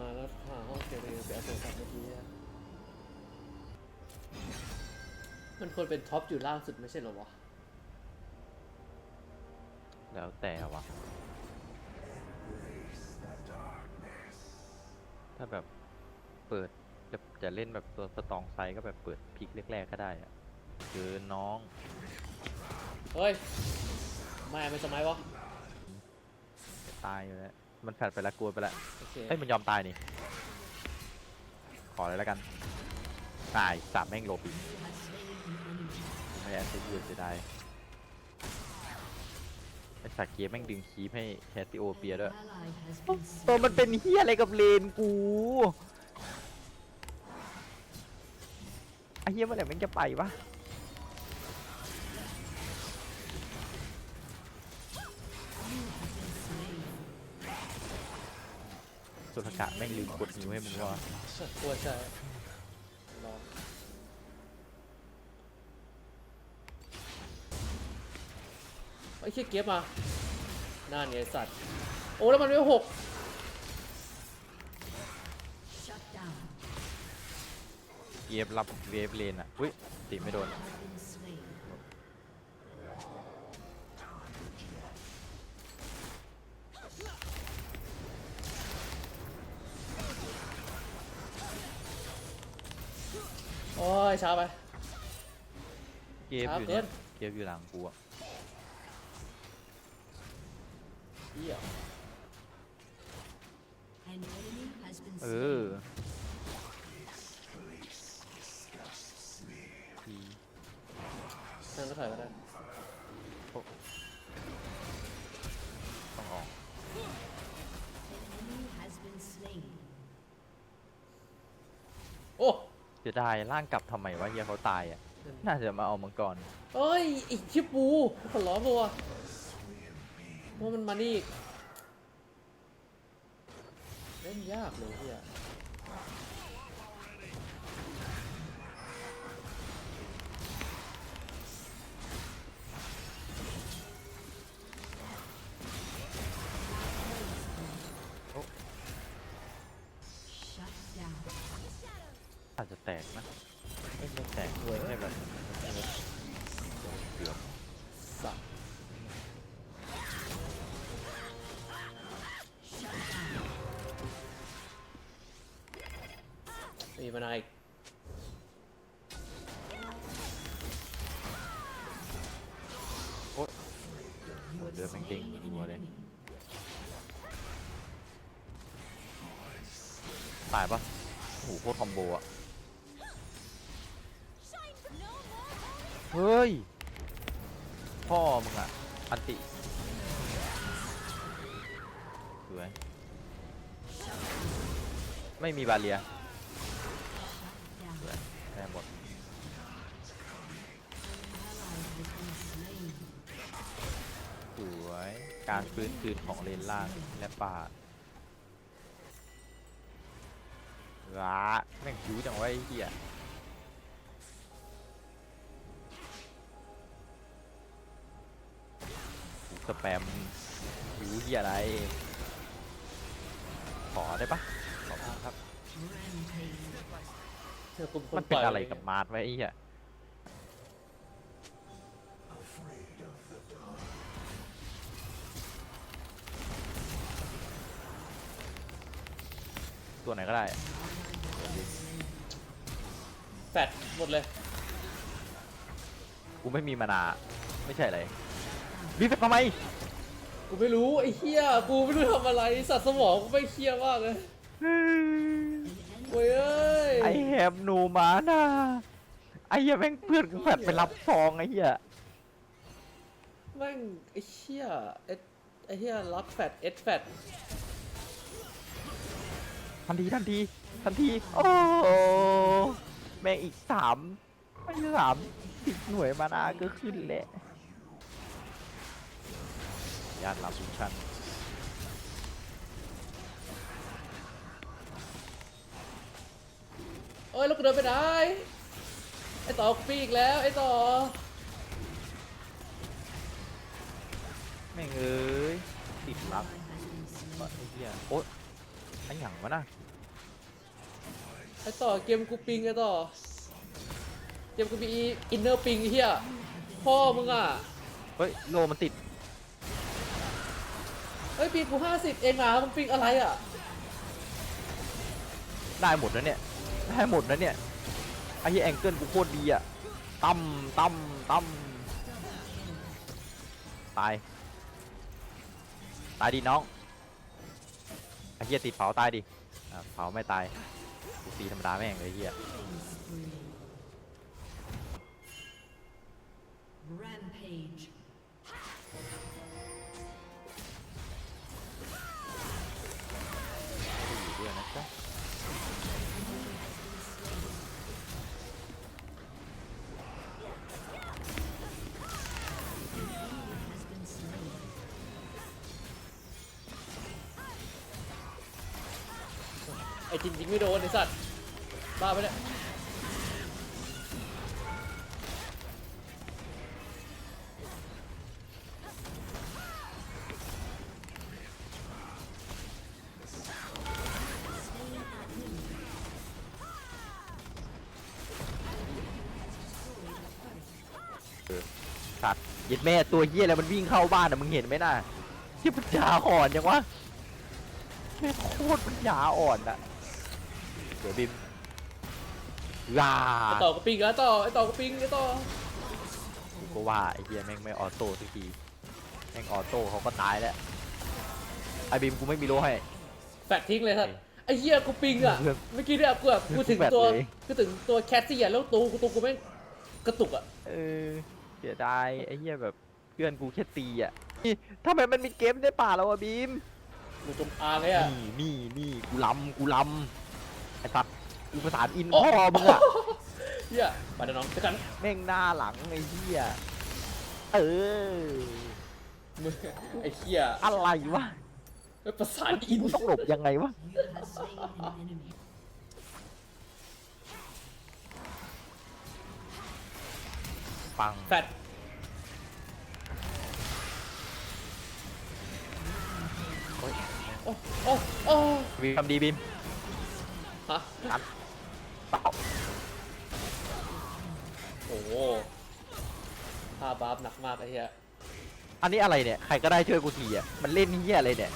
มาแล้วหาห้องเซเรียไปเอาโทรศัพท์เมื่อกี้อะมันควรเป็นท็อปอยู่ล่างสุดไม่ใช่เหรอวะ แล้วแต่วะถ้าแบบเปิดจะจะเล่นแบบตัวสตองไซก็แบบเปิดพลิกแรกๆก็ได้อะเจอน้องเฮ้ย ไม่ไม่สมัยวะจะตายอยู่แล้ว มันแฟดไปแล้วกลัวไปแล้วโอเคเอ้ยมันยอมตายนี่ ขอเลยแล้วกัน ตายสามแม่งโลปีไม่แอนเซยูเสียดายไอสักเกียแม่งดึงคีปให้แคสติโอเปียด้วยตัวมันเป็นเฮียอะไรกับเลนกูไอเฮียเมื่อไหร่แม่งจะไปวะ สุรกะแม่งลืมกดนิ้วให้มึงวะกลัวใช่รอไอ้เชี่ยเก็บมานั่นไงไอ้สัตว์ โอ้ แล้วมันไม่หก Shut down. เอฟรับเวฟเลนอะอุ้ยตีไม่โดน Has been slain. โอ้ย ช้าไป เกฟอยู่ช้าเกิเนี่ยนเกฟอยู่หลังกูอะเหี้ย An enemy has been เอ slain. อทีนั่นก็ถอยก็ได้ เสียดายร่างกลับทำไมวะเฮียเขาตายอะ น่าจะมาเอามังกร เอ้ยไอีกชิปูขอร้องตัวว่ามันมานี่อีกเล่นยากเลยเฮีย กนะไม่ไม่แตกไม่ใช่แบบเกือบสัตว์ Shut down. มีมานายอีกเดินแม่งเด้ง Slain รัว an เลย enemy. ตายปะโอ้โหโคตรคอมโบอะ เฮ้ย พ่อมึงอะอันติสวยไม่มีบาเลียสวยแพ้หมดสวยการฟื้นคืนของเลนล่างและป่าว้าแม่งคิ้วจังไว้เหี้ย สแปมคิ้วเหี้ยอะไร ขอได้ปะขอบคุณครับ Rampage. เธอคุมคมันนเป็นปล่อยอะไรกับมาร์ทไว้ไอ้เหี้ยตัวไหนก็ได้ แฟดหมดเลย กูไม่มีมานา ไม่ใช่อะไร รีบไปทำไมกูไม่รู้ไอ้เฮียกูไม่รู้ทำอะไรสัตว์สมองกูไม่เคลียร์มากเลย An enemy เว้ยเอ้ยไอแฮมโนมานาไอ้เหี้ยแม่งเพื่อนกูแฟดไปรับซองไอ้เหี้ยแม่งไอ้เฮียเอสไอ้เฮียรับแฟดเอสแฟดทันทีทันทีทันทีโอ้แม่งอีกสามไม่ใช่สามสิบหน่วยมานาก็ขึ้นแหละ ญาติรับทุกชั้นเอ้ยแล้วกูเดินไปไหนไอ้ต่อกูปีอีกแล้วไอ้ต่อแม่งเอ้ยติดรับ ally has been slain. ไอ้เหี้ยโอ๊ยไอ้หยังวะน่ะไอ้ต่อเกมกูปิงไอ้ต่อเกมกูมีอินเนอร์ปิงไอ้เฮียพ่อมึงอะเฮ้ยโลมันติดเฮ้ยปิงกูห้าสิบเองอะมึงปิงอะไรอะได้หมดนะเนี่ย ได้หมดนะเนี่ย ไอ้เหี้ยแองเกิลกูโคตรดีอะตั้มตั้มตั้มตาย ตายดิน้อง ไอ้เหี้ยติดเผาตายดิอะเผาไม่ตาย กูตีธรรมดาแม่งเลยไอ้เหี้ย Rampage. จริงจริงไม่โดนไอ้สัตว์บ้าไปเนี่ยสัตว์เย็ดแม่ตัวเหี้ยอะไรมันวิ่งเข้าบ้านอะมึงเห็นไหมน่ะที่ปัญญาอ่อนยังวะแม่งโคตรปัญญาอ่อนอะ เดี๋ยวบิมลาไอ้ต่อกูปิงแล้วต่อไอ้ต่อกูปิงไอ้ต่อกูก็ว่าไอ้เหี้ยแม่งไม่ออโต้สักทีแม่งออโต้เขาก็ตายแล้วไอ้บิมกูไม่มีโลให้ แฟดทิ้งเลยสัตว์ไอ้เหี้ยกูปิงอะเพื่อนเมื่อกี้เนี่ยกูแบบกูถึงแฟดตัวเลยกูถึงตัวแคสซี่อะแล้วตัวกูตัวกูแม่งกระตุกอะเออเสียดายไอ้เหี้ยแบบเพื่อนกูแค่ตีอะนี่ทำไมมันมีเกมในป่าแล้ววะบีมกูจมอางเลยอะนี่นี่นี่กูลำกูลำ ไอ้สัตว์กูประสานอินโอ้พ่อมึงอะเหี้ยไปเดี๋ยวน้องเจอกันแม่งหน้าหลังไอ้เหี้ยเออมึงไอ้เหี้ยอะไรวะไปประสานอินกูต้องหลบยังไงวะ You have slain an enemy. ปังแฟดโอ้ยโอ้โอ้โอ้ บีมทำดีบีม ฮะอัดเปล่าโอ้โหท่าบาฟหนักมากไอ้เหี้ยอันนี้อะไรเนี่ย ใครก็ได้ช่วยกูทีอะ มันเล่นเหี้ยอะไรเนี่ย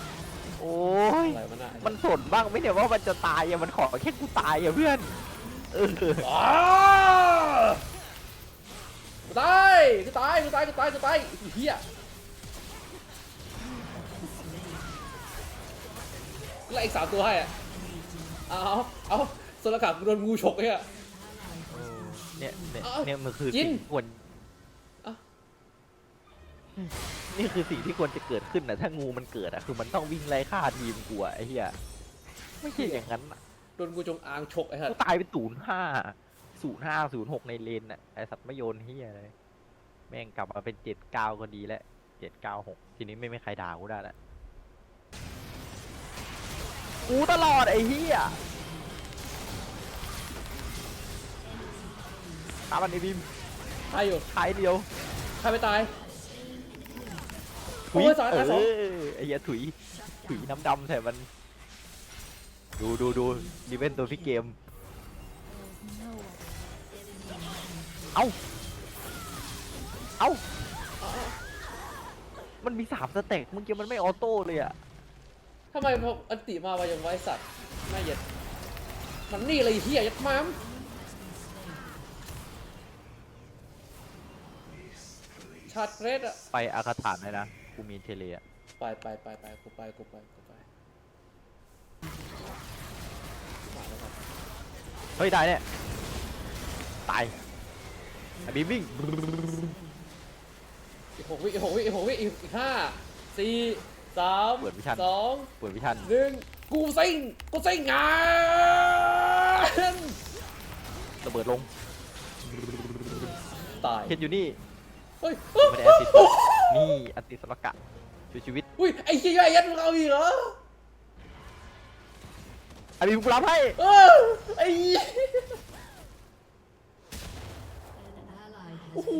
โอ้ย อะไรมันอะมันสนบ้างไหมเนี่ยว่ามันจะตายอะ มันขอแค่กูตายอะเพื่อน เออ อ้าวกูตายกูตายกูตายกูตายกูตายไอ้เหี้ยกูไล่อีกสามตัวให้อะ เอาเอาโซลกากูโดนงูฉกไอ้เหี้ยเนี่ยเนี่ยเอ้าเนี่ยมันคือกินสิ่งที่ควรเอ้า นี่คือสิ่งที่ควรจะเกิดขึ้นนะถ้างูมันเกิดอะคือมันต้องวิ่งไล่ฆ่าทีมกูอะไอ้เหี้ยไม่ใช่อย่างนั้นอะโดนงูจงอางฉกไอ้สักูสตายเป็นศูนย์ห้าศูนย์ห้าศูนย์หกในเลนอะไอสัตว์ไม่โยนเหี้ยเลยแม่งกลับมาเป็นเจ็ดเก้าก็ดีแล้วเจ็ดเก้าหกทีนี้ไม่มีใครด่ากูได้แล้ว กูตลอดไอ้เหี้ยตามมันไอ้บิมตายอยู่ท้ายเดียวใครไม่ตายถุยโอ้ยสองเอตายสอง อไอ้เหี้ยถุย ถุยน้ำดำแต่มัน ดูดูดูดีเวนตัวพี่เกม เอ้า เอ้า มันมีสามสเต็กเมื่อกี้มันไม่ออโต้เลยอะ ทำไมพออันติมาว่ายังไว้สัตว์ไม่เหย็ดมันนี่เลยไอ้เหี้ยยัดม้ามชาร์จเรดอะไปอาคาถานเลยนะกูมีเทเลอะไปไปไปไปกูไปกูไปกูไปมาแล้วครับเฮ้ยได้เนี่ย ตายไอ้บีมวิ่งอีกหกวิอีกหกวิอีกหกวิอีกอีกห้าสี่ สามเปิดวิชั่น สองเปิดวิชันหนึ่งกูซิงกูซิงงานระเบิดลงตายเห็นอยู่นี่เฮ้ยไม่ได้แอสซิสต์นี่อันติสลกะช่วยชีวิตอุ้ยไอ้เหี้ยไอ้ยัดมึงเอาอีกเหรอไอ้บีมกูรับให้เออไอ้เหี้ย An ally โอ้ has โห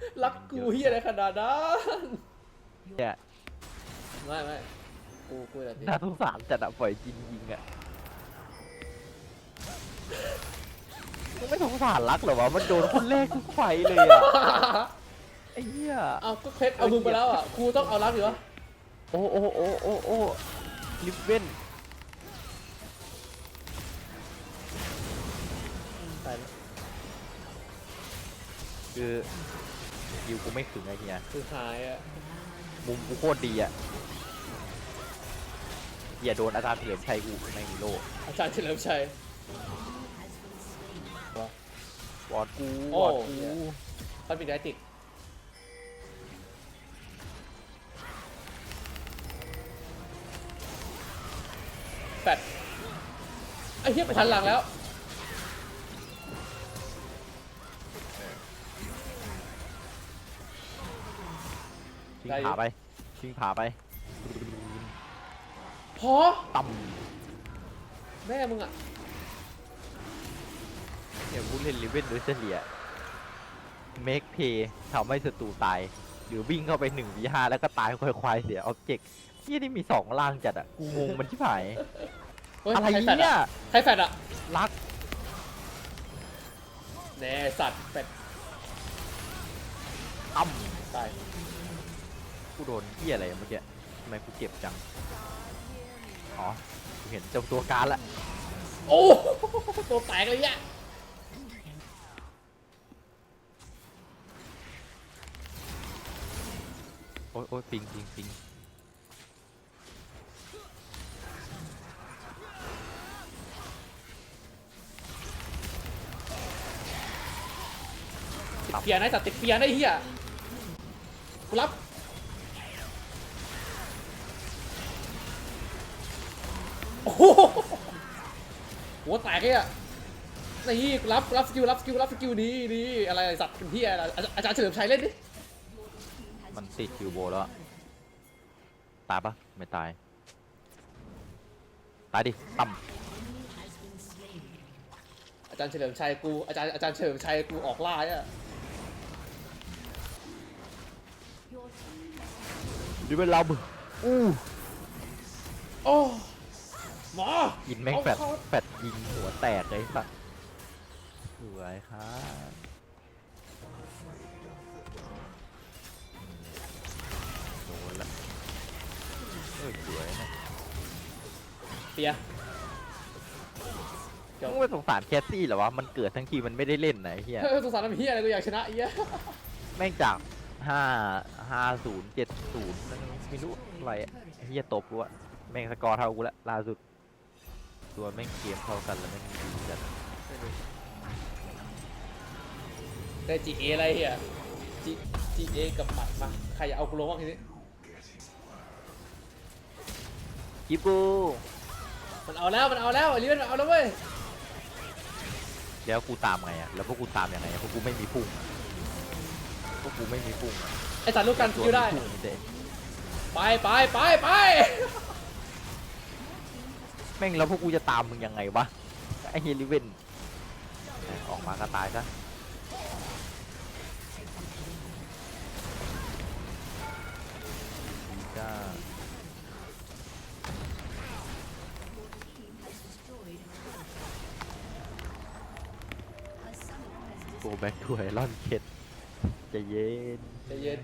been รักกูเฮียอะไรขนาดนั้น เนี่ยไม่ไม่กูกูแบบนี้น่าสงสารจัดอะปล่อยจินยิงอะมึงไม่สงสารรักเหรอวะ มันโดนคนแรกทุกไฟเลยอะไอ้เหี้ย เอาก็เพชรเอามึงไปแล้วอะกูต้องเอารักอยู่วะโอ้โอ้โอ้โอ้โอ้ลิฟเว่นตายแล้วคือยิวกูไม่ถึงไอ้เหี้ยคือหายอะ มุมกูโคตรดีอะเหี้ยโดนอาจารย์เฉลิมชัยกูในฮีโร่อาจารย์เฉลิมชัย วอดกูโอ้วอดกูเหี้ยพันปิดได้ติดแปดไอ้เหี้ยกูหันหลังแล้ว ชิงได้อยู่ผาไป ชิงผาไปพอต่แม่มึงอะำเนี่ยกูเล่นลิฟเว่นโดยเฉลี่ยเมคเพย์ทำให้ศัตรูตาย หรือวิ่งเข้าไปหนึ่งวีห้าแล้วก็ตายควายควายๆเสียออบเจกต์ที่นี่มีสองล่างจัดอะกูงงมันที่ผายเฮ้ยอะไรใคแฟดเนี่ยใครแฟดอะ รัก แน่สัตว์แฟดต่ตายำ กูโดนเหี้ยอะไรเมื่อกี้ทำไมกูเจ็บจัง อ๋อ กูเห็นเจ้าตัวการละโอ้ตัวแตกเลยอะโอ้ยโอ้ยปิงปิงปิงติดเฟียร์นะสัตว์ติดเฟียร์นะไอ้เหี้ยกูรับ โอ้โหหัวแตกเลยอะนี่กูรับรับสกิลรับสกิลรับสกิลดีดีอะไรสัตว์เป็นที่อะไรอาอาจารย์เฉลิมชัยเล่นดิมันติดคิวโบแล้วอะตายปะไม่ตาย ตายดิต่ำ has been slain. อาจารย์เฉลิมชัยกูอาจารย์อาจารย์เฉลิมชัยกูออกล่าอะ Your team ดูเป็นเราบึอู้โอ้ หมอยินแม่งเอาแฟดเข้าแฟดยิงหัวแตกเลยสัตว์สวยครับโดนละเอ้ยสวยนะเฟียร์เดี๋ยวมึงไม่สงสารแคสซี่เหรอวะ มันเกิดทั้งทีมันไม่ได้เล่นไหนะไอ้เฮียเฮ้ยสงสารน้ำเฮียอะไรกูอยากชนะไอ้เหี้ยแม่งจากห้าห้าศูนย์เจ็ดศูนย์ไม่รู้อะไรอะไอ้เฮียตบกูอะแม่งสกอร์เท่ากูละล่าสุด ตัวแม่งเกมเท่ากันแล้วแม่งดีจัดได้ GA อะไรเฮีย G GA กับหมัดมา ใครอยากเอากูลงบ้างทีนี้ กิฟกูมันเอาแล้ว มันเอาแล้วไอ้ลิเวนมันเอาแล้วเว้ย แล้วกูตามไงอะแล้วพวกกูตามยังไงอะพวกกูไม่มีพุ่งอะพวกกูไม่มีพุ่งอะไอ้สัตว์ลูกกันสตัวกิลได้มีพุ่งมีแต่ ไปไปไปไป แม่งแล้วพวกกูจะตามมึงยังไงวะไอเฮลิเวนออกมาก็ตายซะจ้าโกแบ็กทูไอรอนเค็ดใจะเย็นใจเย็น